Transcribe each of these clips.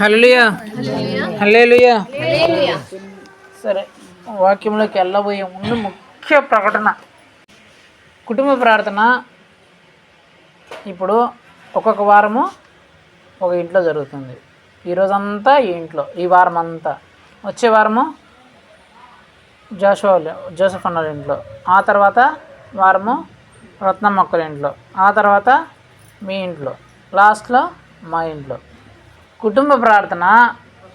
హల్లెలూయా. హల్లెలూయా. సరే వాక్యంలోకి వెళ్ళబోయే ముందు ముఖ్య ప్రకటన. కుటుంబ ప్రార్థన. ఇప్పుడు ఒక్కొక్క వారము ఒక ఇంట్లో జరుగుతుంది. ఈరోజంతా ఈ ఇంట్లో ఈ వారం అంతా వచ్చే వారము జోషో జోసఫ్ అన్న ఇంట్లో. ఆ తర్వాత వారము రత్నం మొక్కల ఇంట్లో. ఆ తర్వాత మీ ఇంట్లో. లాస్ట్లో మా ఇంట్లో. కుటుంబ ప్రార్థన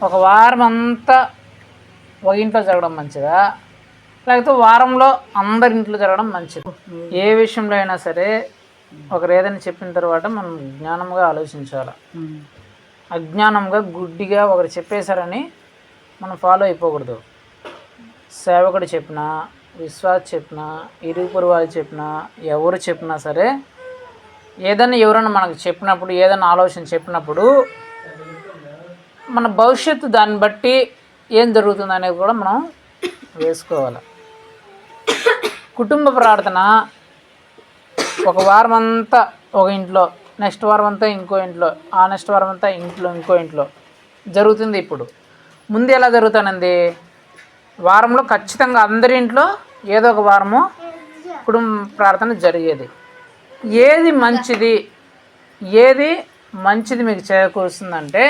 ఒక వారం అంతా ఒక ఇంట్లో జరగడం మంచిదా? లేకపోతే వారంలో అందరి ఇంట్లో జరగడం మంచిది? ఏ విషయంలో అయినా సరే ఒకరు ఏదైనా చెప్పిన తర్వాత మనం జ్ఞానంగా ఆలోచించాలి? అజ్ఞానంగా గుడ్డిగా ఒకరు చెప్పేశారని మనం ఫాలో అయిపోకూడదు. సేవకుడు చెప్పినా విశ్వాస్ చెప్పినా ఇరుగు పొరుగు వాళ్ళు చెప్పినా ఎవరు చెప్పినా సరే ఏదైనా ఎవరైనా మనకు చెప్పినప్పుడు ఏదైనా ఆలోచన చెప్పినప్పుడు మన భవిష్యత్తు దాన్ని బట్టి ఏం జరుగుతుంది అనేది కూడా మనం వేసుకోవాలి. కుటుంబ ప్రార్థన ఒక వారం అంతా ఒక ఇంట్లో నెక్స్ట్ వారం అంతా ఇంకో ఇంట్లో ఆ నెక్స్ట్ వారం అంతా ఇంట్లో ఇంకో ఇంట్లో జరుగుతుంది ఇప్పుడు. ముందు ఎలా జరుగుతానండి వారంలో ఖచ్చితంగా అందరి ఇంట్లో ఏదో ఒక వారము కుటుంబ ప్రార్థన జరిగేది. ఏది మంచిది ఏది మంచిది మీకు చేకూరుస్తుందంటే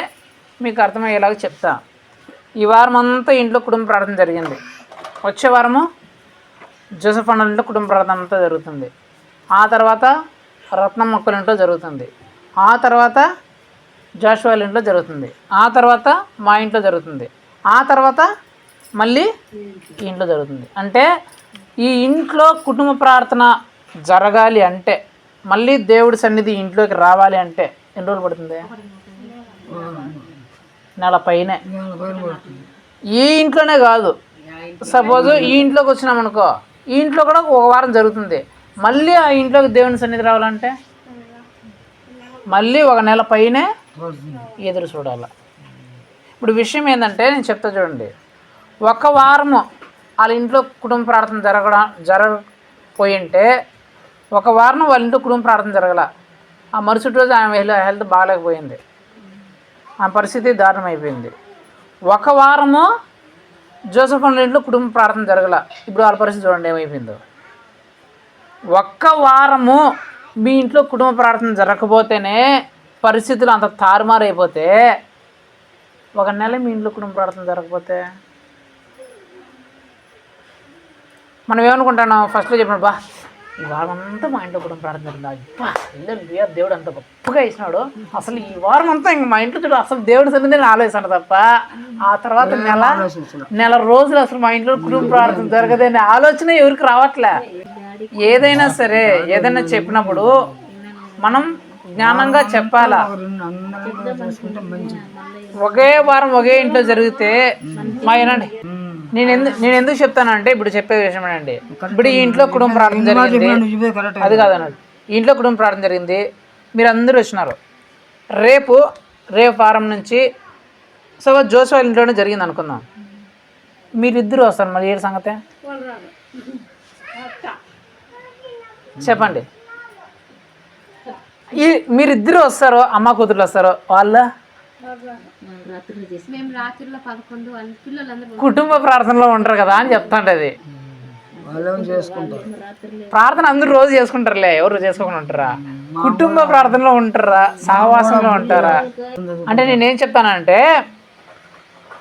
మీకు అర్థమయ్యేలాగా చెప్తా. ఈ వారం అంతా ఇంట్లో కుటుంబ ప్రార్థన జరిగింది. వచ్చే వారము జోసఫ్ అన్నల ఇంట్లో కుటుంబ ప్రార్థన అంతా జరుగుతుంది. ఆ తర్వాత రత్నం మొక్కల ఇంట్లో జరుగుతుంది. ఆ తర్వాత జాషువాల ఇంట్లో జరుగుతుంది. ఆ తర్వాత మా ఇంట్లో జరుగుతుంది. ఆ తర్వాత మళ్ళీ ఈ ఇంట్లో జరుగుతుంది. అంటే ఈ ఇంట్లో కుటుంబ ప్రార్థన జరగాలి అంటే మళ్ళీ దేవుడి సన్నిధి ఇంట్లోకి రావాలి అంటే ఎన్ని రోజులు పడుతుంది? నెల పైనే ఈ ఇంట్లోనే కాదు. సపోజ్ ఈ ఇంట్లోకి వచ్చినాం అనుకో ఈ ఇంట్లో కూడా ఒక వారం జరుగుతుంది. మళ్ళీ ఆ ఇంట్లోకి దేవుని సన్నిధి రావాలంటే? మళ్ళీ ఒక నెల పైనే ఎదురు చూడాలి. ఇప్పుడు విషయం ఏంటంటే నేను చెప్తా చూడండి. ఒక వారము వాళ్ళ ఇంట్లో కుటుంబ ప్రార్థన జరగడం జరగపోయింటే ఒక వారం వాళ్ళ ఇంట్లో కుటుంబ ప్రార్థన జరగల. ఆ మరుసటి రోజు ఆమె హెల్- హెల్త్ బాగాలేకపోయింది. ఆ పరిస్థితి దారుణం అయిపోయింది ఒక వారము జోసఫ్ ఇంట్లో కుటుంబ ప్రార్థన జరగల. ఇప్పుడు వాళ్ళ పరిస్థితి చూడండి ఏమైపోయిందో. ఒక్క వారము మీ ఇంట్లో కుటుంబ ప్రార్థన జరగకపోతేనే పరిస్థితులు అంత తారుమారైపోతే ఒక నెల మీ ఇంట్లో కుటుంబ ప్రార్థన జరగకపోతే? మనం ఏమనుకుంటాను ఫస్ట్లో చెప్పండి బా. ఈ వారం అంతా మా ఇంట్లో కుటుంబ ప్రార్థన జరిగింది. అబ్బా హల్లెలూయా, దేవుడు అంత గొప్పగా ఇచ్చినాడు అసలు ఈ వారం అంతా ఇంక మా ఇంట్లో చూడు అసలు దేవుడి సన్నిధిని ఆలోచిస్తాను తప్ప ఆ తర్వాత నెల నెల రోజులు అసలు మా ఇంట్లో కుటుంబ ప్రార్థన జరగదనే ఆలోచన ఎవరికి రావట్లే. ఏదైనా సరే ఏదైనా చెప్పినప్పుడు మనం జ్ఞానంగా చెప్పాలా? ఒకే వారం ఒకే ఇంట్లో జరిగితే మా ఏనండి నేను ఎందుకు నేను ఎందుకు చెప్తానంటే ఇప్పుడు చెప్పే విషయం అండి. ఇప్పుడు ఈ ఇంట్లో కుటుంబ ప్రార్థన జరిగింది. అది కాదన్నాడు ఈ ఇంట్లో కుటుంబ ప్రార్థన జరిగింది. మీరు అందరూ వచ్చినారు. రేపు రేపు వారం నుంచి సో జోస్ వాళ్ళ ఇంట్లోనే జరిగింది అనుకుందాం. మీరిద్దరు వస్తారు మరి ఏ సంగతే? చెప్పండి. ఈ మీరిద్దరు వస్తారు అమ్మ కూతురు వస్తారు వాళ్ళ మేము రాత్రిలో పదకొండు వాళ్ళ పిల్లలందరూ కుటుంబ ప్రార్థనలో ఉంటారు కదా అని చెప్తాంటది ప్రార్థన అందరూ రోజు చేసుకుంటారులే ఎవరు చేసుకోకుండా ఉంటారా? కుటుంబ ప్రార్థనలో ఉంటారా? సహవాసంలో ఉంటారా? అంటే నేనేం చెప్తానంటే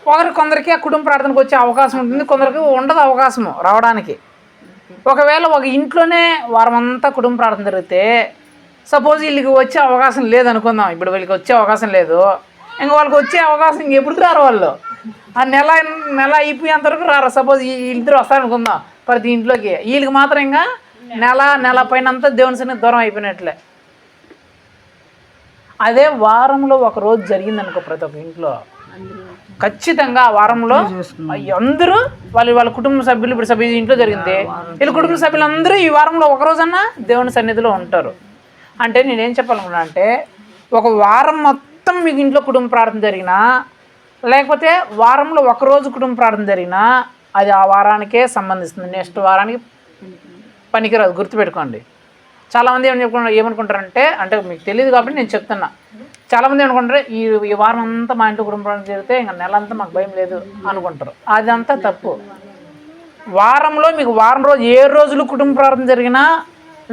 ఒకరి కొందరికి ఆ కుటుంబ ప్రార్థనకు వచ్చే అవకాశం ఉంటుంది కొందరికి ఉండదు అవకాశము రావడానికి. ఒకవేళ ఒక ఇంట్లోనే వారం అంతా కుటుంబ ప్రార్థన జరిగితే సపోజ్ వీళ్ళకి వచ్చే అవకాశం లేదనుకుందాం ఇప్పుడు వీళ్ళకి వచ్చే అవకాశం లేదు. ఇంకా వాళ్ళకి వచ్చే అవకాశం ఎప్పుడు రారు వాళ్ళు. ఆ నెల నెల అయిపోయేంత వరకు రారు. సపోజ్ ఇద్దరు వస్తారనుకుందాం ప్రతి ఇంట్లోకి. వీళ్ళకి మాత్రం ఇంకా నెల నెల పైన అంతా దేవుని సన్నిధి దూరం అయిపోయినట్లే. అదే వారంలో ఒక రోజు జరిగిందనుకో ప్రతి ఒక్క ఇంట్లో. ఖచ్చితంగా ఆ వారంలో అందరూ వాళ్ళ వాళ్ళ కుటుంబ సభ్యులు ఇప్పుడు సభ్యులు ఇంట్లో జరిగింది. వీళ్ళ కుటుంబ సభ్యులందరూ ఈ వారంలో ఒక రోజన్నా దేవుని సన్నిధిలో ఉంటారు. అంటే నేనేం చెప్పాలనుకున్నా అంటే ఒక వారం మొత్తం మొత్తం మీకు ఇంట్లో కుటుంబ ప్రార్థన జరిగినా లేకపోతే వారంలో ఒక రోజు కుటుంబ ప్రార్థన జరిగినా అది ఆ వారానికే సంబంధిస్తుంది. నెక్స్ట్ వారానికి పనికిరాదు. గుర్తుపెట్టుకోండి. చాలామంది ఏమని చెప్పుకుంటారు ఏమనుకుంటారంటే అంటే మీకు తెలియదు కాబట్టి నేను చెప్తున్నా. చాలామంది ఏమనుకుంటారు ఈ ఈ వారం అంతా మా ఇంట్లో కుటుంబ ప్రార్థన జరిగితే ఇంకా నెల అంతా మాకు భయం లేదు అనుకుంటారు. అదంతా తప్పు. వారంలో మీకు వారం రోజు ఏ రోజులు కుటుంబ ప్రార్థన జరిగినా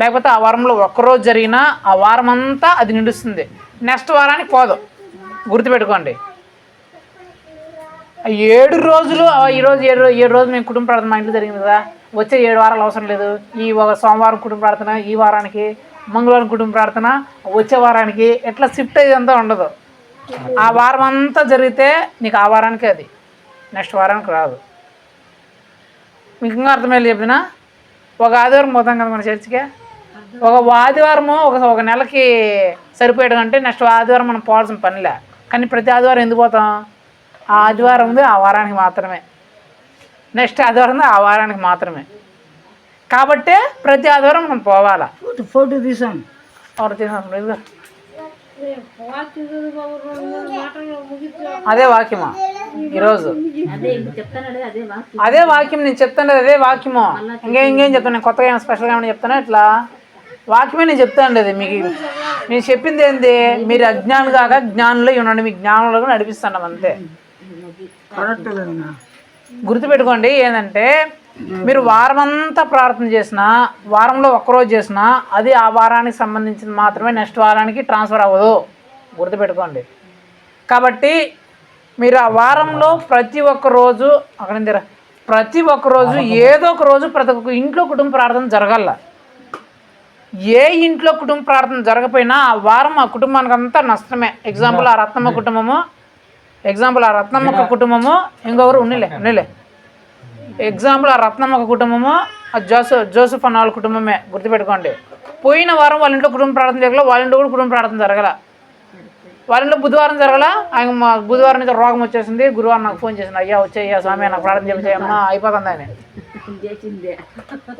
లేకపోతే ఆ వారంలో ఒక్కరోజు జరిగినా ఆ వారం అంతా అది నిలుస్తుంది. నెక్స్ట్ వారానికి పోదు. గుర్తుపెట్టుకోండి. ఏడు రోజులు ఈరోజు ఏడు ఏడు రోజులు మేము కుటుంబ ప్రార్థన మా ఇంట్లో జరిగింది కదా. వచ్చే ఏడు వారాలు అవసరం లేదు. ఈ ఒక సోమవారం కుటుంబ ప్రార్థన ఈ వారానికి మంగళవారం కుటుంబ ప్రార్థన వచ్చే వారానికి ఎట్లా షిఫ్ట్ అయ్యేదంతా ఉండదు. ఆ వారం అంతా జరిగితే నీకు ఆ వారానికి అది. నెక్స్ట్ వారానికి రాదు. మీకు ఇంకా అర్థమయ్యేది చెప్పినా? ఒక ఆదివారం పోతాం కదా మన చర్చికే. ఒక ఆదివారము ఒక ఒక నెలకి సరిపోయాడు అంటే నెక్స్ట్ ఆదివారం మనం పోవాల్సిన పనిలే కానీ ప్రతి ఆదివారం ఎందుకు పోతాం? ఆ ఆదివారం ఉంది ఆ వారానికి మాత్రమే. నెక్స్ట్ ఆదివారం ఉంది ఆ వారానికి మాత్రమే. కాబట్టే ప్రతి ఆదివారం మనం పోవాలా. ఫోటో తీసాం. ఎవరు. అదే వాక్యమా? ఈరోజు. అదే వాక్యం. నేను చెప్తాను అదే వాక్యము. ఇంకేం ఇంకేం చెప్తాను? నేను కొత్తగా ఏమైనా స్పెషల్గా ఏమైనా చెప్తానా ఇట్లా? వాక్యమే నేను చెప్తాను అది మీకు నేను చెప్పింది ఏంది? మీరు అజ్ఞానులు కాక జ్ఞానులు ఉండండి. మీ జ్ఞానంలో కూడా నడిపిస్తాను అంతే. గుర్తుపెట్టుకోండి ఏంటంటే మీరు వారమంతా ప్రార్థన చేసినా వారంలో ఒక్కరోజు చేసినా అది ఆ వారానికి సంబంధించింది మాత్రమే నెక్స్ట్ వారానికి ట్రాన్స్ఫర్ అవ్వదు. గుర్తుపెట్టుకోండి. కాబట్టి మీరు ఆ వారంలో ప్రతి ఒక్క రోజు అక్కడ. ప్రతి ఒక్క రోజు ఏదో ఒక రోజు ప్రతి ఒక్క ఇంట్లో కుటుంబ ప్రార్థన జరగాల. ఏ ఇంట్లో కుటుంబ ప్రార్థన జరగపోయినా ఆ వారం ఆ కుటుంబానికి అంతా నష్టమే. ఎగ్జాంపుల్ ఆ రత్నమ్మ కుటుంబము. ఎగ్జాంపుల్ ఆ రత్నమ్మ కుటుంబము. ఇంకొకరు ఉన్నిలే ఉన్నిలే ఎగ్జాంపుల్ ఆ రత్నమ్మ కుటుంబము ఆ జోసఫ్ జోసఫ్ అన్న వాళ్ళ కుటుంబమే. గుర్తుపెట్టుకోండి. పోయిన వారం వాళ్ళ ఇంట్లో కుటుంబ ప్రార్థన జరగల వాళ్ళ ఇంట్లో కూడా కుటుంబ ప్రార్థన జరగల. వాళ్ళ ఇంట్లో బుధవారం జరగల ఆయన మా బుధవారం నుంచి రోగం వచ్చేసింది. గురువారం నాకు ఫోన్ చేసింది అయ్యా వచ్చేయ్యా స్వామి నాకు ప్రార్థన చేసేయమ్మా అయిపోతుంది ఆయన.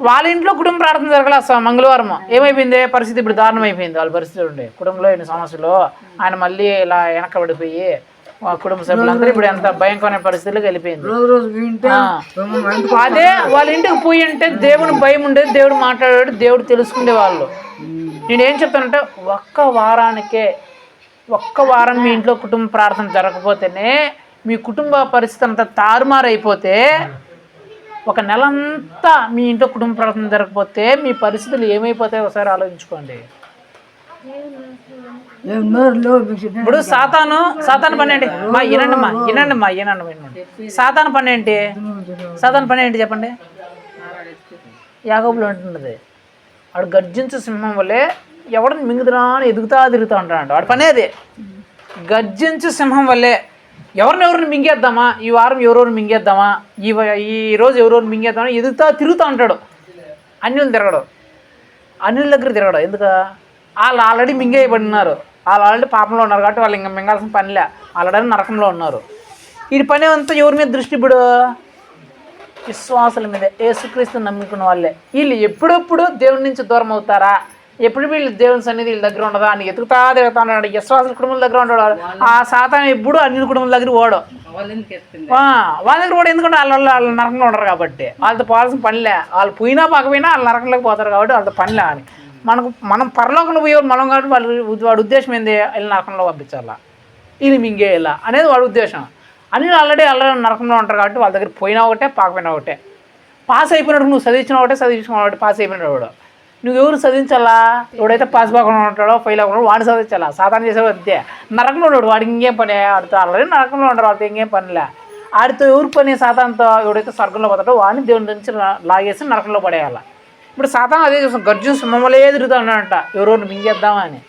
వాళ్ళ ఇంట్లో కుటుంబ ప్రార్థన జరగల అసలు మంగళవారం ఏమైపోయింది? పరిస్థితి ఇప్పుడు దారుణం అయిపోయింది వాళ్ళ పరిస్థితి ఉండే. కుటుంబంలో ఎన్ని సమస్యలు? ఆయన మళ్ళీ ఇలా వెనకబడిపోయి ఆ కుటుంబ సభ్యులందరూ ఇప్పుడు ఎంత భయంకరమైన పరిస్థితులకు వెళ్ళిపోయింది. అదే వాళ్ళ ఇంటికి పోయి అంటే దేవుని భయం ఉండేది దేవుడు మాట్లాడాడు దేవుడు తెలుసుకునే వాళ్ళు. నేనేం చెప్తానంటే ఒక్క వారానికే ఒక్క వారం మీ ఇంట్లో కుటుంబ ప్రార్థన జరగకపోతేనే మీ కుటుంబ పరిస్థితి అంతా తారుమారైపోతే ఒక నెలంతా మీ ఇంట్లో కుటుంబ ప్రవర్తన జరగకపోతే మీ పరిస్థితులు ఏమైపోతాయో ఒకసారి ఆలోచించుకోండి. ఇప్పుడు సాతాను సాతాను పని ఏంటి? మా వినండి మా వినండి మా వినండి వినండి సాతాను పని ఏంటి? సాతాను పని ఏంటి చెప్పండి? యాగోబులో ఉంటున్నది వాడు గర్జించు సింహం వల్లే ఎవడని మింగుతున్నా అని ఎదుగుతా తిరుగుతూ ఉంటాడు. వాడి పనే అదే గర్జించు సింహం వల్లే ఎవరిని ఎవరిని మింగేద్దామా? ఈ వారం ఎవరెవరిని మింగేద్దామా? ఈ ఈరోజు ఈ రోజు ఎవరెవరిని మింగేద్దామా? ఎదుగుతా తిరుగుతూ ఉంటాడు అన్యులు తిరగడు. అన్యుల దగ్గర తిరగడు. ఎందుకు? వాళ్ళు ఆల్రెడీ మింగేయబడినారు. వాళ్ళు ఆల్రెడీ పాపంలో ఉన్నారు కాబట్టి వాళ్ళు ఇంకా మింగాల్సిన పనిలే ఆల్రెడీ నరకంలో ఉన్నారు. ఈ పని అంతా ఎవరి మీద దృష్టి ఇప్పుడు విశ్వాసుల మీద. యేసుక్రీస్తు నమ్ముకున్న వాళ్ళే. వీళ్ళు ఎప్పుడెప్పుడు దేవుడి నుంచి దూరం అవుతారా? ఎప్పుడు వీళ్ళు దేవుని సన్నిధి వీళ్ళ దగ్గర ఉండదా అని ఎతుకుతా తిరుగుతా ఉన్నాడు. విశ్వాసుల కుటుంబం దగ్గర ఉంటాడు ఆ సాతాన్ ఎప్పుడు అన్ని కుటుంబం దగ్గర ఓడు వాళ్ళ దగ్గర కూడా ఎందుకంటే వాళ్ళ వాళ్ళ వాళ్ళ నరకంలో ఉండరు కాబట్టి. వాళ్ళతో పోవాల్సిన పనిలే వాళ్ళు పోయినా పాకపోయినా వాళ్ళు నరకంలోకి పోతారు కాబట్టి వాళ్ళతో పనిలే అని. మనకు మనం పరలోకంలో పోయే మనం కాబట్టి వాళ్ళ వాడి ఉద్దేశం ఏంది? వీళ్ళు నరకంలో పంపించాలా? ఇది మింగేయాలా? అనేది వాడి ఉద్దేశం. అని ఆల్రెడీ ఆల్రెడీ నరకంలో ఉంటారు కాబట్టి వాళ్ళ దగ్గర పోయినా ఒకటే పాకపోయినా ఒకటే. పాస్ అయిపోయినట్టు నువ్వు చదివించిన ఒకటే చదివించిన ఒకటే పాస్ అయిపోయినాడు నువ్వెవరు నువ్వు ఎవరు చదివించాలా? ఎవడైతే పాస్ కాకుండా ఉంటాడో ఫెయిల్ అవ్వకుండా వాడు చదివించాలా? సాధారణ చేసేవాడు అంతే. నరకంలో ఉన్నాడు వాడికి ఇంకేం పని ఆడితో ఆల్రెడీ నరకంలో ఉంటారు వాడితో ఇంకేం పనిలే ఆడితో ఎవరు పని సాతాన్తో ఎవడైతే స్వర్గంలో పోతాడో వాడిని దేవుని నుంచి లాగేసి నరకంలో పడేయాల. ఇప్పుడు సాతాన్ అదే చూస్తాం గర్జున సింహంలో తిరుగుతా ఉన్నాడంట? ఎవరెవరిని మింగేద్దామా అని.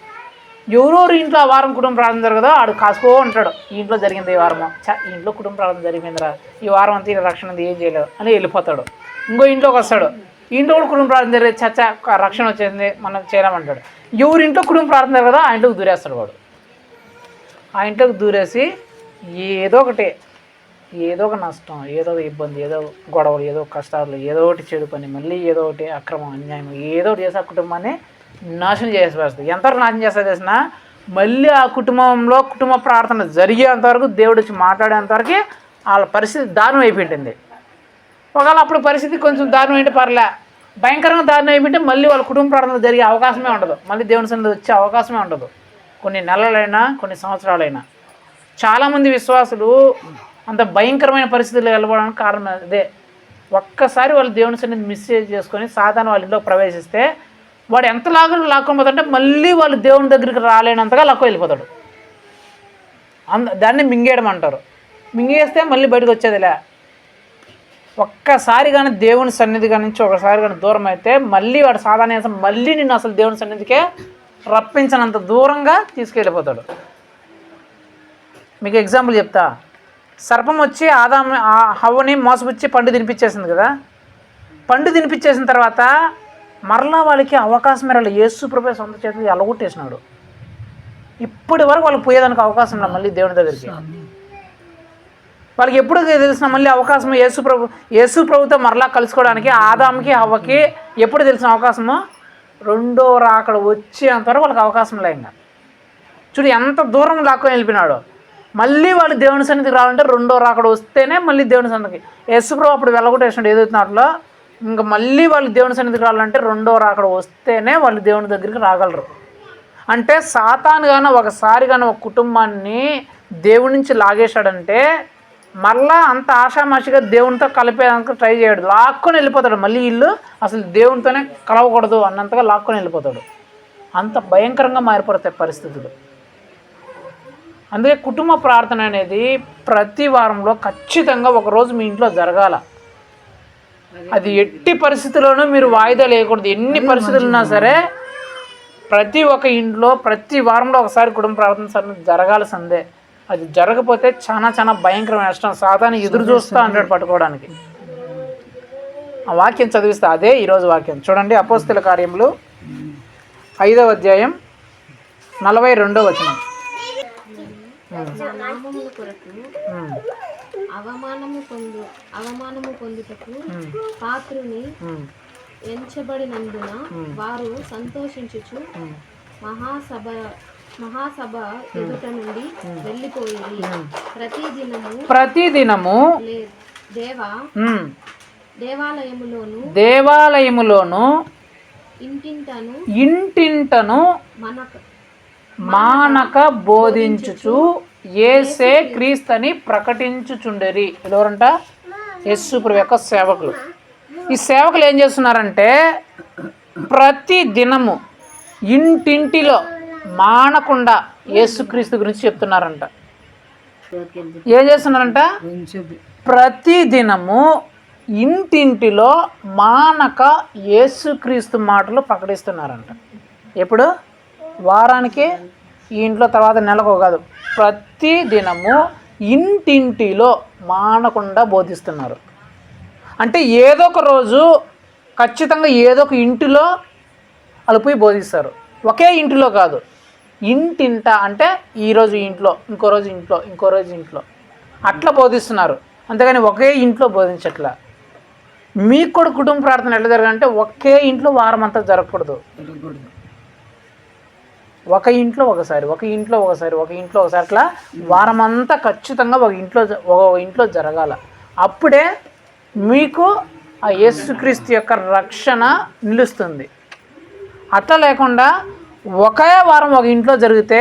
ఎవరెవరు ఇంట్లో ఆ వారం కుటుంబ ప్రార్థన జరగదో ఆడు కాసుకో ఉంటాడు ఈ ఇంట్లో జరిగింది ఈ వారము. చ ఈ ఇంట్లో కుటుంబ ప్రార్థన జరిగిందిరా. ఈ వారం అంతా రక్షణ ఏం చేయలేదు అని వెళ్ళిపోతాడు. ఇంకో ఇంట్లోకి వస్తాడు. ఇంట్లో కూడా కుటుంబ ప్రార్థన జరిగే చచ్చ రక్షణ వచ్చేసింది మనం చేయలేమంటాడు. ఎవరి ఇంట్లో కుటుంబ ప్రార్థన కదా ఆ ఇంట్లోకి దూరేస్తాడు వాడు. ఆ ఇంట్లోకి దూరేసి ఏదో ఒకటి ఏదో ఒక నష్టం ఏదో ఒక ఇబ్బంది ఏదో గొడవలు ఏదో కష్టాలు ఏదో ఒకటి చెడు పని మళ్ళీ ఏదో ఒకటి అక్రమం అన్యాయం ఏదో ఒకటి చేసి ఆ కుటుంబాన్ని నాశనం చేసేస్తుంది ఎంతవరకు నాశనం చేస్తుంది చేసిన మళ్ళీ ఆ కుటుంబంలో కుటుంబ ప్రార్థన జరిగేంతవరకు దేవుడు వచ్చి మాట్లాడేంతవరకు వాళ్ళ పరిస్థితి దారుణం అయిపోయింది ఒకవేళ అప్పుడు పరిస్థితి కొంచెం దారుణం ఏంటి పర్లే. భయంకరంగా దారుణం ఏమిటంటే మళ్ళీ వాళ్ళ కుటుంబ ప్రార్థన జరిగే అవకాశమే ఉండదు. మళ్ళీ దేవుని సన్నిధి వచ్చే అవకాశమే ఉండదు. కొన్ని నెలలైనా కొన్ని సంవత్సరాలైనా. చాలామంది విశ్వాసులు అంత భయంకరమైన పరిస్థితుల్లో వెళ్ళడానికి కారణం అదే. ఒక్కసారి వాళ్ళు దేవుని సన్నిధి మిస్ చేసుకొని సాధారణ వాళ్ళ ఇంట్లో ప్రవేశిస్తే వాడు ఎంత లాగా లాక్కొని పోతాడంటే మళ్ళీ వాళ్ళు దేవుని దగ్గరికి రాలేనంతగా లాక్కు వెళ్ళిపోతాడు. అంద దాన్ని మింగేయడం అంటారు. మింగేస్తే మళ్ళీ బయటకు వచ్చేదిలే. ఒక్కసారి కానీ దేవుని సన్నిధి నుంచి ఒకసారి కానీ దూరం అయితే మళ్ళీ వాడు సాధారణ మళ్ళీ నిన్ను అసలు దేవుని సన్నిధికే రప్పించినంత దూరంగా తీసుకెళ్ళిపోతాడు. మీకు ఎగ్జాంపుల్ చెప్తా. సర్పం వచ్చి ఆదాం ఆ హవ్వని మోసపుచ్చి పండు తినిపించేసింది కదా. పండు తినిపించేసిన తర్వాత మరలా వాళ్ళకి అవకాశం మేర యేసు ప్రభు సొంత చేతులు ఎలగొట్టేసినాడు. ఇప్పటి వరకు వాళ్ళకి పోయేదానికి అవకాశం లేదు మళ్ళీ దేవుని దగ్గరికి? వాళ్ళకి ఎప్పుడు తెలిసిన మళ్ళీ అవకాశం యేసు ప్రభు యేసు ప్రభుతో మరలా కలుసుకోవడానికి ఆదాంకి హవ్వకి ఎప్పుడు తెలిసిన అవకాశమో రెండో రాకడ వచ్చేంతవరకు వాళ్ళకి అవకాశం లే చూడు ఎంత దూరం లాక్కొని వెళ్ళిపోయినాడు. మళ్ళీ వాళ్ళు దేవుని సన్నిధికి రావాలంటే రెండో రాకడ వస్తేనే మళ్ళీ దేవుని సన్నిధికి. యేసుప్రభు అప్పుడు వెళ్ళగొట్టేసినాడు ఏదైతున్నట్లో ఇంకా మళ్ళీ వాళ్ళు దేవుని సన్నిధికి రావాలంటే రెండో రాకడ వస్తేనే వాళ్ళు దేవుని దగ్గరికి రాగలరు. అంటే సాతాను కానీ ఒకసారి కానీ ఒక కుటుంబాన్ని దేవుడి నుంచి లాగేశాడంటే మళ్ళా అంత ఆషామాషిగా దేవునితో కలిపేదానికి ట్రై చేయడు. లాక్కొని వెళ్ళిపోతాడు. మళ్ళీ ఇల్లు అసలు దేవునితోనే కలవకూడదు అన్నంతగా లాక్కొని వెళ్ళిపోతాడు. అంత భయంకరంగా మారిపోతాయి పరిస్థితులు. అందుకే కుటుంబ ప్రార్థన అనేది ప్రతి వారంలో ఖచ్చితంగా ఒకరోజు మీ ఇంట్లో జరగాల. అది ఎట్టి పరిస్థితుల్లోనూ మీరు వాయిదా లేకూడదు ఎన్ని పరిస్థితులు ఉన్నా సరే ప్రతి ఒక్క ఇంట్లో ప్రతి వారంలో ఒకసారి కుటుంబ ప్రార్థన సరే జరగాల్సిందే. అది జరగకపోతే చాలా చాలా భయంకరమైన నష్టం. సాధారణ ఎదురు చూస్తూ అంటాడు పట్టుకోవడానికి. ఆ వాక్యం చదివిస్తా అదే ఈరోజు వాక్యం. చూడండి అపోస్తుల కార్యములు ఐదవ అధ్యాయం నలభై రెండో వచనం. అవమానము పొందు అవమానము పొందుటకు పాత్రుని ఎంచబడినందున వారు సంతోషించుచు. మహాసభ మహాసభ ఎదుట నుండి వెళ్ళిపోయి ప్రతి దినము ప్రతి దినము దేవా దేవాలయములోను దేవాలయములోను ఇంటింటను ఇంటింటను మన మానక బోధించుచు ఏసే క్రీస్తని ప్రకటించుచుండరి. ఎవరంట యేసు ప్రభు యొక్క సేవకులు. ఈ సేవకులు ఏం చేస్తున్నారంటే ప్రతి దినము ఇంటింటిలో మానకుండా యేసుక్రీస్తు గురించి చెప్తున్నారంట. ఏం చేస్తున్నారంట? ప్రతిదినము ప్రతి దినము ఇంటింటిలో మానక యేసుక్రీస్తు మాటలు ప్రకటిస్తున్నారంట. ఎప్పుడు? వారానికి? ఈ ఇంట్లో తర్వాత నెలకు కాదు. ప్రతి దినము ఇంటింటిలో మానకుండా బోధిస్తున్నారు. అంటే ఏదో ఒక రోజు ఖచ్చితంగా ఏదో ఒక ఇంటిలో అలిపోయి బోధిస్తారు. ఒకే ఇంటిలో కాదు. ఇంటింట అంటే ఈరోజు ఇంట్లో ఇంకో రోజు ఇంట్లో ఇంకో రోజు ఇంట్లో. అట్లా బోధిస్తున్నారు. అంతేగాని ఒకే ఇంట్లో బోధించట్లా. మీకు కూడా కుటుంబ ప్రార్థన ఎట్లా జరగాలంటే ఒకే ఇంట్లో వారం అంతా జరగకూడదు. ఒక ఇంట్లో ఒకసారి ఒక ఇంట్లో ఒకసారి ఒక ఇంట్లో ఒకసారి అట్లా వారం అంతా ఖచ్చితంగా ఒక ఇంట్లో ఒక ఇంట్లో జరగాల. అప్పుడే మీకు ఆ యేసుక్రీస్తు యొక్క రక్షణ నిలుస్తుంది. అట్లా లేకుండా ఒకే వారం ఒక ఇంట్లో జరిగితే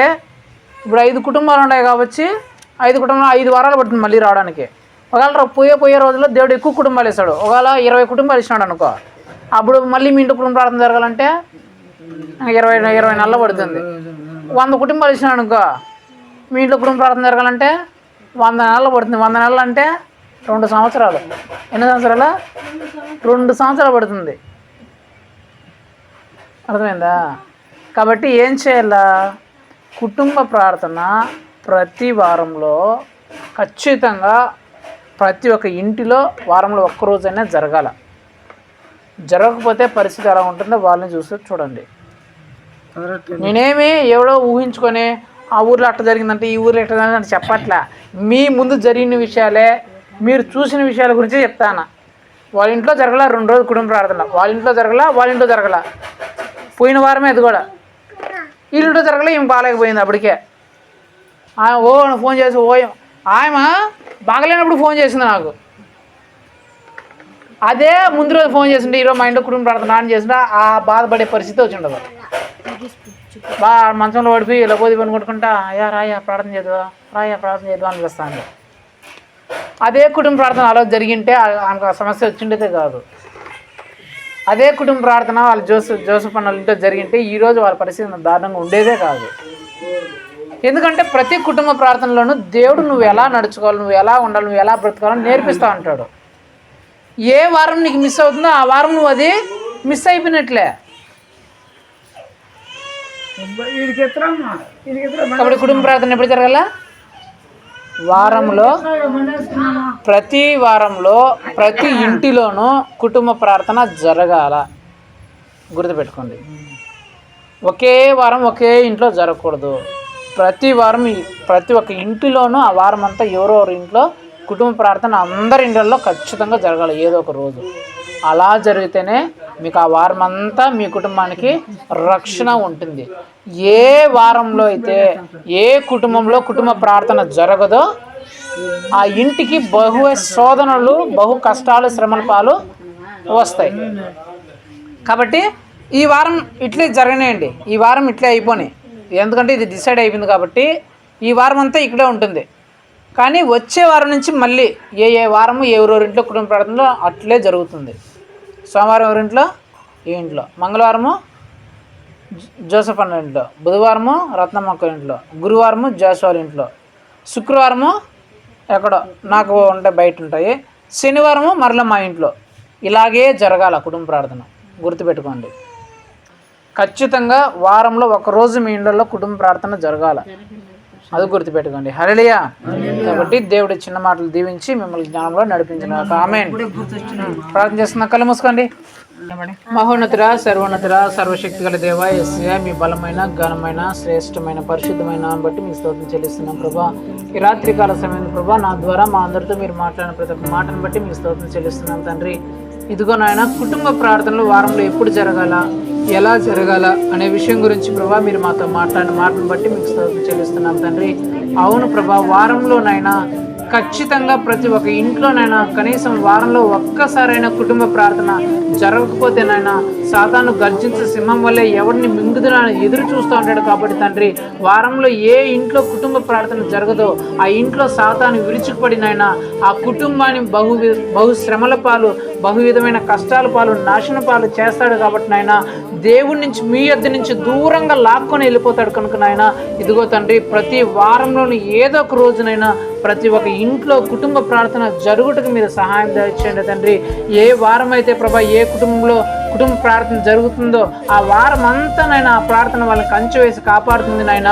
ఇప్పుడు ఐదు కుటుంబాలు ఉన్నాయి కాబట్టి ఐదు కుటుంబాలు ఐదు వారాలు పడుతుంది మళ్ళీ రావడానికి. ఒకవేళ పోయే పోయే రోజుల్లో దేవుడు ఎక్కువ కుటుంబాలు ఇస్తాడు ఒకవేళ ఇరవై కుటుంబాలు ఇచ్చినాడు అనుకో అప్పుడు మళ్ళీ మీ ఇంటి కుటుంబ ప్రార్థన జరగాలంటే ఇరవై ఇరవై నెలలు పడుతుంది. వంద కుటుంబాలు ఇచ్చినాడు అనుకో మీ ఇంట్లో కుటుంబ ప్రార్థన జరగాలంటే వంద నెలలు పడుతుంది. వంద నెలలు అంటే రెండు సంవత్సరాలు. ఎన్ని సంవత్సరాలు? రెండు సంవత్సరాలు పడుతుంది. అర్థమైందా? కాబట్టి ఏం చేయాలా? కుటుంబ ప్రార్థన ప్రతి వారంలో ఖచ్చితంగా ప్రతి ఒక్క ఇంటిలో వారంలో ఒక్కరోజైనా జరగాల. జరగకపోతే పరిస్థితి ఎలా ఉంటుందో వాళ్ళని చూసి చూడండి. నేనేమి ఎవడో ఊహించుకొని ఆ ఊర్లో అట్ట జరిగిందంటే ఈ ఊర్లో ఎట్లా జరిగిందంటే చెప్పట్లే. మీ ముందు జరిగిన విషయాలే మీరు చూసిన విషయాల గురించి చెప్తాను? వాళ్ళ ఇంట్లో జరగల రెండు రోజులు కుటుంబ ప్రార్థన. వాళ్ళ ఇంట్లో జరగల వాళ్ళ ఇంట్లో జరగల. పోయిన వారమే అది కూడా. వీళ్ళింట్లో జరగలే ఏం బాగాలేకపోయింది అప్పటికే. ఓ ఫోన్ చేసి ఓ ఆయన బాగలేనప్పుడు ఫోన్ చేసింది నాకు. అదే ముందు రోజు ఫోన్ చేసిండే ఈరోజు మా ఇంట్లో కుటుంబ ప్రార్థన ఆన్ చేసినా ఆ బాధపడే పరిస్థితి వచ్చి ఉండదు. బా మంచంలో పడిపోయి ఇలా పోది పని కొట్టుకుంటా అయ్యా రాయా ప్రార్థన చేద్దా రాయా ప్రార్థన చేద్దాం అనిపిస్తాను అదే. కుటుంబ ప్రార్థన అలా జరిగింటే ఆమెకు ఆ సమస్య వచ్చిండేదే కాదు. అదే కుటుంబ ప్రార్థన వాళ్ళ జోసఫ్ జోసఫ్ అన్న వాళ్ళ ఇంట్లో జరిగింటే ఈరోజు వాళ్ళ పరిస్థితి దారుణంగా ఉండేదే కాదు. ఎందుకంటే ప్రతి కుటుంబ ప్రార్థనలోనూ దేవుడు నువ్వు ఎలా నడుచుకోవాలి నువ్వు ఎలా ఉండాలి నువ్వు ఎలా బ్రతకాలని నేర్పిస్తూ ఉంటాడు. ఏ వారం నీకు మిస్ అవుతుందో ఆ వారం నువ్వు అది మిస్ అయిపోయినట్లే. కాబట్టి కుటుంబ ప్రార్థన ఎప్పుడు జరగాల? వారంలో. ప్రతి వారంలో ప్రతి ఇంటిలోనూ కుటుంబ ప్రార్థన జరగాల. గుర్తుపెట్టుకోండి. ఒకే వారం ఒకే ఇంట్లో జరగకూడదు. ప్రతి వారం ప్రతి ఒక్క ఇంటిలోనూ ఆ వారం అంతా ఎవరో ఇంట్లో కుటుంబ ప్రార్థన అందరి ఇంట్లో ఖచ్చితంగా జరగాలి ఏదో ఒక రోజు. అలా జరిగితేనే మీకు ఆ వారం అంతా మీ కుటుంబానికి రక్షణ ఉంటుంది. ఏ వారంలో అయితే ఏ కుటుంబంలో కుటుంబ ప్రార్థన జరగదో ఆ ఇంటికి బహు శోధనలు బహు కష్టాలు శ్రమల పాలు వస్తాయి. కాబట్టి ఈ వారం ఇట్లే జరగనేయండి. ఈ వారం ఇట్లే అయిపోయి ఎందుకంటే ఇది డిసైడ్ అయిపోయింది కాబట్టి ఈ వారం అంతా ఇక్కడే ఉంటుంది. కానీ వచ్చే వారం నుంచి మళ్ళీ ఏ ఏ వారము ఎవరెవరింట్లో కుటుంబ ప్రార్థనలో అట్లే జరుగుతుంది. సోమవారం ఎవరింట్లో? ఈ ఇంట్లో. మంగళవారము జోసఫ్ అన్న ఇంట్లో. బుధవారము రత్నమ్మక్క ఇంట్లో. గురువారము జోసవారి ఇంట్లో. శుక్రవారము ఎక్కడో నాకు ఉంటే బయట ఉంటాయి. శనివారము మరలా మా ఇంట్లో. ఇలాగే జరగాల కుటుంబ ప్రార్థన. గుర్తుపెట్టుకోండి. ఖచ్చితంగా వారంలో ఒక రోజు మీ ఇండ్లలో కుటుంబ ప్రార్థన జరగాల. అది గుర్తుపెట్టుకోండి. హరళియా కాబట్టి దేవుడి చిన్న మాటలు దీవించి మిమ్మల్ని జ్ఞానంలో నడిపించిన ఆమె ప్రార్థన చేస్తున్న కళ్ళు మూసుకోండి. మహోన్నతురా సర్వోన్నతురా సర్వశక్తి గల దేవ ఎస్య మీ బలమైన ఘనమైన శ్రేష్టమైన పరిశుద్ధమైన బట్టి మీ స్తోత్రం చెల్లిస్తున్నాం ప్రభా. ఈ రాత్రి కాల సమయం ప్రభా నా ద్వారా మా అందరితో మీరు మాట్లాడిన ప్రతి ఒక్క మాటను బట్టి మీ స్తోత్రం చెల్లిస్తున్నాం తండ్రి. ఇదిగో నాయన కుటుంబ ప్రార్థనలు వారంలో ఎప్పుడు జరగాల ఎలా జరగాల అనే విషయం గురించి ప్రభా మీరు మాతో మాట్లాడిన మాటను బట్టి మీకు స్తోత్రం చెల్లిస్తున్నాం తండ్రి. అవును ప్రభా వారంలోనైనా ఖచ్చితంగా ప్రతి ఒక్క ఇంట్లోనైనా కనీసం వారంలో ఒక్కసారైనా కుటుంబ ప్రార్థన జరగకపోతేనైనా సాతాను గర్జించే సింహం వల్లే ఎవరిని మింగుదలని ఎదురు చూస్తూ ఉంటాడు కాబట్టి తండ్రి వారంలో ఏ ఇంట్లో కుటుంబ ప్రార్థన జరగదో ఆ ఇంట్లో సాతాను విరుచుకుపడినైనా ఆ కుటుంబాన్ని బహు బహు శ్రమల పాలు బహువిధమైన కష్టాల పాలు నాశన పాలు చేస్తాడు కాబట్టి నాయన దేవుడి నుంచి మీ యొద్ద నుంచి దూరంగా లాక్కొని వెళ్ళిపోతాడు కనుక నాయన ఇదిగో తండ్రి ప్రతి వారంలోని ఏదో ఒక రోజునైనా ప్రతి ఒక్క ఇంట్లో కుటుంబ ప్రార్థన జరుగుటకు మీరు సహాయం దయచేయండి తండ్రి. ఏ వారం అయితే ప్రభా ఏ కుటుంబంలో కుటుంబ ప్రార్థన జరుగుతుందో ఆ వారం అంతా నైనా ఆ ప్రార్థన వాళ్ళని కంచె వేసి కాపాడుతుంది నాయన.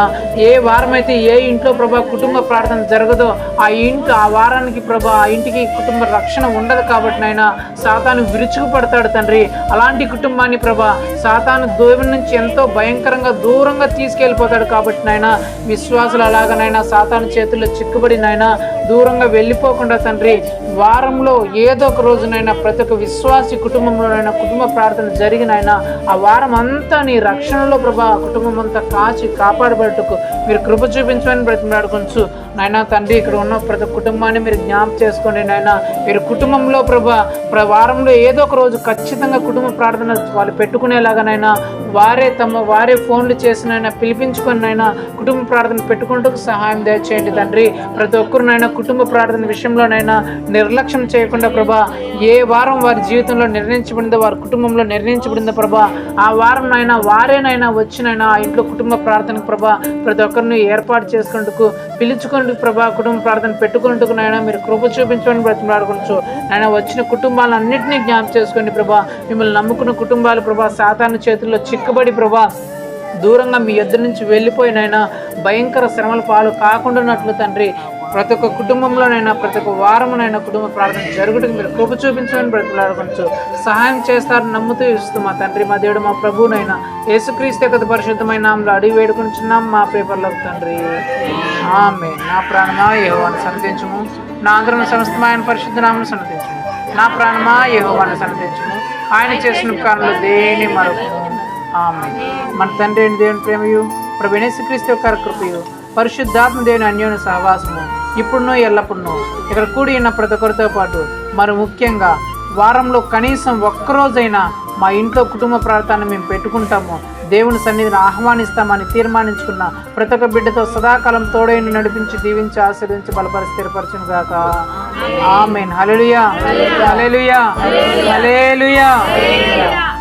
ఏ వారం అయితే ఏ ఇంట్లో ప్రభా కుటుంబ ప్రార్థన జరగదో ఆ ఇంటి ఆ వారానికి ప్రభా ఆ ఇంటికి కుటుంబ రక్షణ ఉండదు కాబట్టి నాయన సాతాను విరుచుకు పడతాడు తండ్రి. అలాంటి కుటుంబాన్ని ప్రభా సాతాను దూరం నుంచి ఎంతో భయంకరంగా దూరంగా తీసుకెళ్ళిపోతాడు కాబట్టి నాయన విశ్వాసులు అలాగనైనా సాతాను చేతుల్లో చిక్కుబడి నాయన దూరంగా వెళ్ళిపోకుండా తండ్రి వారంలో ఏదో ఒక రోజునైనా ప్రతి ఒక్క విశ్వాసి కుటుంబంలోనైనా కుటుంబ ప్రార్థన జరిగినైనా ఆ వారం అంతా నీ రక్షణలో ప్రభా ఆ కుటుంబం అంతా కాచి కాపాడబడుటకు మీరు కృప చూపించమని బ్రతిమలాడుకొంచు నాయనా తండ్రి ఇక్కడ ఉన్న ప్రతి ఒక్క కుటుంబాన్ని మీరు జ్ఞాపం చేసుకోండి నాయన. మీరు కుటుంబంలో ప్రభా ప్ర- వారంలో ఏదో ఒక రోజు ఖచ్చితంగా కుటుంబ ప్రార్థన వాళ్ళు పెట్టుకునేలాగానైనా వారే తమ వారే ఫోన్లు చేసినైనా పిలిపించుకునైనా కుటుంబ ప్రార్థన పెట్టుకుంటూ సహాయం దయచేయండి తండ్రి. ప్రతి ఒక్కరినైనా కుటుంబ ప్రార్థన విషయంలోనైనా నిర్లక్ష్యం చేయకుండా ప్రభా ఏ వారం వారి జీవితంలో నిర్ణయించబడిందో వారి కుటుంబంలో నిర్ణయించబడిందో ప్రభా ఆ వారం నైనా వారేనైనా వచ్చినైనా ఆ ఇంట్లో కుటుంబ ప్రార్థనకు ప్రభా ప్రతి ఒక్కరిని ఏర్పాటు చేసుకుంటూ పిలుచుకుంటూ ప్రభా కుటుంబ ప్రార్థన పెట్టుకుంటూ నైనా మీరు కృప చూపించమని బ్రతిమలాడుకోవచ్చు ఆయన వచ్చిన కుటుంబాలన్నింటినీ జ్ఞాపం చేసుకోండి ప్రభా మిమ్మల్ని నమ్ముకున్న కుటుంబాలు ప్రభా సాతాను చేతుల్లో చిక్కబడి ప్రభా దూరంగా మీ ఎద్దు నుంచి వెళ్ళిపోయినైనా భయంకర శ్రమల పాలు కాకుండానట్లు తండ్రి ప్రతి ఒక్క కుటుంబంలోనైనా ప్రతి ఒక్క వారమునైనా కుటుంబ ప్రార్థన జరుగుటకు మీరు కృప చూపించమని బ్రతిలాడుకోవచ్చు సహాయం చేస్తారని నమ్ముతూ ఇస్తూ మా తండ్రి మా దేవుడు మా ప్రభువునైనా యేసుక్రీస్తు యొక్క పరిశుద్ధమైన అడిగి వేడుకుంటున్నాం మా పేపర్లకు తండ్రి. ఆమె నా ప్రాణమా యహోవాన్ని సన్నతించుము. నా అందరం సమస్తమైన పరిశుద్ధనామను సంతించము నా ప్రాణమా యహోవాన్ని సన్నతించుము. ఆయన చేసిన కాలంలో దేని మరొక ఆమె మన తండ్రి దేవుని ప్రేమయు ప్రభు యేసుక్రీస్తు యొక్క కృపయు పరిశుద్ధాత్మ దేవుని అన్యోన్య సహవాసము. ఇప్పుడునో ఎల్లప్పుడునో. ఇక్కడ కూడి ఉన్న ప్రతి ఒక్కరితో పాటు మరి ముఖ్యంగా వారంలో కనీసం ఒక్కరోజైనా మా ఇంట్లో కుటుంబ ప్రార్థన మేము పెట్టుకుంటాము. దేవుని సన్నిధిని ఆహ్వానిస్తామని తీర్మానించుకున్న ప్రతి ఒక్క బిడ్డతో సదాకాలం తోడైన నడిపించి దీవించి ఆశీర్వించి బలపరిచి స్థిరపరచును గాక. ఆమెన్. Praise the Lord.